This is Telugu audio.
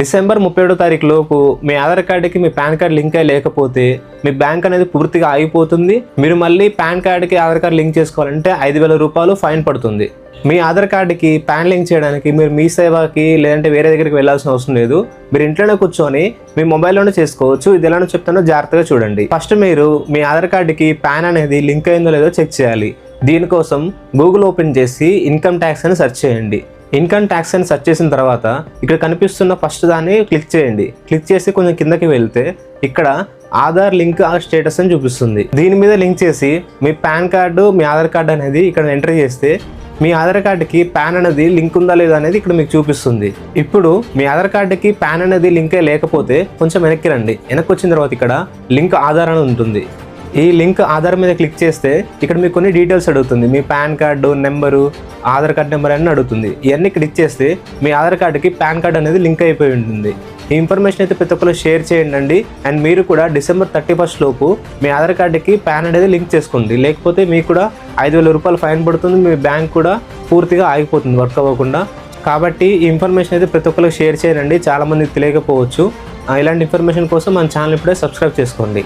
డిసెంబర్ ముప్పై ఏడో తారీఖు లోపు మీ ఆధార్ కార్డుకి మీ పాన్ కార్డ్ లింక్ అయి లేకపోతే మీ బ్యాంక్ అనేది పూర్తిగా ఆగిపోతుంది. మీరు మళ్ళీ పాన్ కార్డుకి ఆధార్ కార్డ్ లింక్ చేసుకోవాలంటే ఐదు వేల రూపాయలు ఫైన్ పడుతుంది. మీ ఆధార్ కార్డుకి పాన్ లింక్ చేయడానికి మీరు మీ సేవకి లేదంటే వేరే దగ్గరికి వెళ్ళాల్సిన అవసరం లేదు. మీరు ఇంట్లోనే కూర్చొని మీ మొబైల్లోనే చేసుకోవచ్చు. ఇది ఎలానో చెప్తానో జాగ్రత్తగా చూడండి. ఫస్ట్ మీరు మీ ఆధార్ కార్డుకి పాన్ అనేది లింక్ అయిందో లేదో చెక్ చేయాలి. దీనికోసం గూగుల్ ఓపెన్ చేసి ఇన్కమ్ ట్యాక్స్ అని సెర్చ్ చేయండి. ఇన్కమ్ ట్యాక్స్ అని సెర్చ్ చేసిన తర్వాత ఇక్కడ కనిపిస్తున్న ఫస్ట్ దాన్ని క్లిక్ చేయండి. క్లిక్ చేసి కొంచెం కిందకి వెళ్తే ఇక్కడ ఆధార్ లింక్ ఆ స్టేటస్ అని చూపిస్తుంది. దీని మీద లింక్ చేసి మీ పాన్ కార్డు మీ ఆధార్ కార్డు అనేది ఇక్కడ ఎంటర్ చేస్తే మీ ఆధార్ కార్డుకి పాన్ అనేది లింక్ ఉందా లేదా అనేది ఇక్కడ మీకు చూపిస్తుంది. ఇప్పుడు మీ ఆధార్ కార్డుకి పాన్ అనేది లింకే లేకపోతే కొంచెం వెనక్కి రండి. వెనక్కి వచ్చిన తర్వాత ఇక్కడ లింక్ ఆధార్ అని ఉంటుంది. ఈ లింక్ ఆధార్ మీద క్లిక్ చేస్తే ఇక్కడ మీకు కొన్ని డీటెయిల్స్ అడుగుతుంది. మీ PAN card number Aadhaar card number అని అడుగుతుంది. ఇవన్నీ క్లిక్ చేస్తే మీ ఆధార్ కార్డుకి పాన్ కార్డ్ అనేది లింక్ అయిపోయి ఉంటుంది. ఈ ఇన్ఫర్మేషన్ అయితే ప్రతి ఒక్కరు షేర్ చేయండి అండ్ మీరు కూడా డిసెంబర్ థర్టీ ఫస్ట్ లోపు మీ ఆధార్ కార్డుకి పాన్ అనేది లింక్ చేసుకోండి. లేకపోతే మీకు కూడా ఐదు వేల రూపాయలు ఫైన్ పడుతుంది. మీ బ్యాంక్ కూడా పూర్తిగా ఆగిపోతుంది వర్క్ అవ్వకుండా. కాబట్టి ఈ ఇన్ఫర్మేషన్ అయితే ప్రతి ఒక్కరికి షేర్ చేయండి చాలామందికి తెలియకపోవచ్చు. ఇలాంటి ఇన్ఫర్మేషన్ కోసం మన ఛానల్ ఇప్పుడే సబ్స్క్రైబ్ చేసుకోండి.